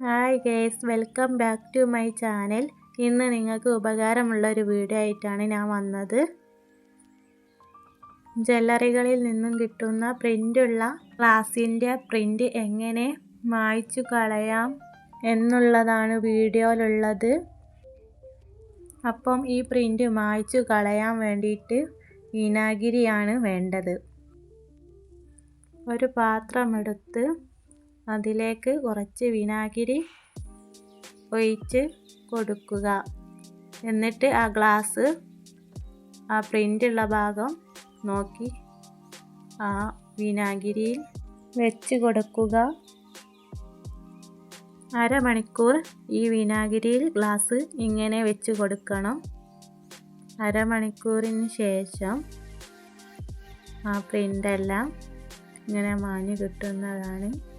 Hi guys welcome back to my channel ഇന്ന് നിങ്ങൾക്ക് ഉപകാരമുള്ള ഒരു വീഡിയോ ആയിട്ടാണ് ഞാൻ വന്നത്. ജ്വല്ലറികളിൽ നിന്നും കിട്ടുന്ന പ്രിന്റുള്ള ക്ലാസിന്റെ പ്രിന്റ് എങ്ങനെ മായ്ച്ചു കളയാം എന്നുള്ളതാണ് വീഡിയോയിലുള്ളത് അപ്പം ഈ പ്രിന്റ് മായ്ച്ചു കളയാൻ വേണ്ടിയിട്ട് വിനാഗിരിയാണ് വേണ്ടത്. ഒരു പാത്രമെടുത്ത് അതിലേക്ക് കുറച്ച് വിനാഗിരി ഒഴിച്ച് കൊടുക്കുക. എന്നിട്ട് ആ ഗ്ലാസ് ആ പ്രിന്റുള്ള ഭാഗം നോക്കി ആ വിനാഗിരിയിൽ വെച്ച് കൊടുക്കുക. അരമണിക്കൂർ ഈ വിനാഗിരിയിൽ ഗ്ലാസ് ഇങ്ങനെ വെച്ച് കൊടുക്കണം. അരമണിക്കൂറിന് ശേഷം ആ പ്രിന്റെല്ലാം ഇങ്ങനെ മാഞ്ഞ് കിട്ടുന്നതാണ്.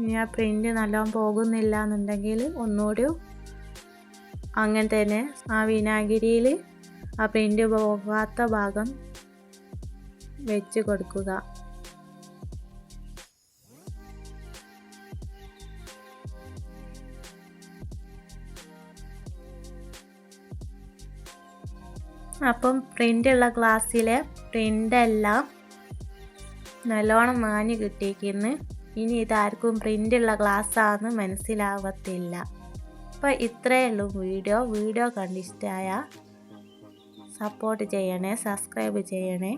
ഇനി ആ പ്രിന്റ് നല്ലോണം പോകുന്നില്ല എന്നുണ്ടെങ്കിൽ ഒന്നുകൂടി അങ്ങനെ തന്നെ ആ വിനാഗിരിയിൽ ആ പ്രിന്റ് പോകാത്ത ഭാഗം വെച്ച് കൊടുക്കുക. അപ്പം പ്രിന്റുള്ള ഗ്ലാസ്സിലെ പ്രിന്റെല്ലാം നല്ലോണം മാഞ്ഞ് കിട്ടിയിരിക്കുന്നു ഇനി ഇതാർക്കും പ്രിന്റുള്ള ഗ്ലാസ്സാന്ന് മനസ്സിലാവത്തില്ല. അപ്പോൾ ഇത്രയേ ഉള്ളൂ വീഡിയോ. വീഡിയോ കണ്ടിഷ്ടമായ സപ്പോർട്ട് ചെയ്യണേ സബ്സ്ക്രൈബ് ചെയ്യണേ.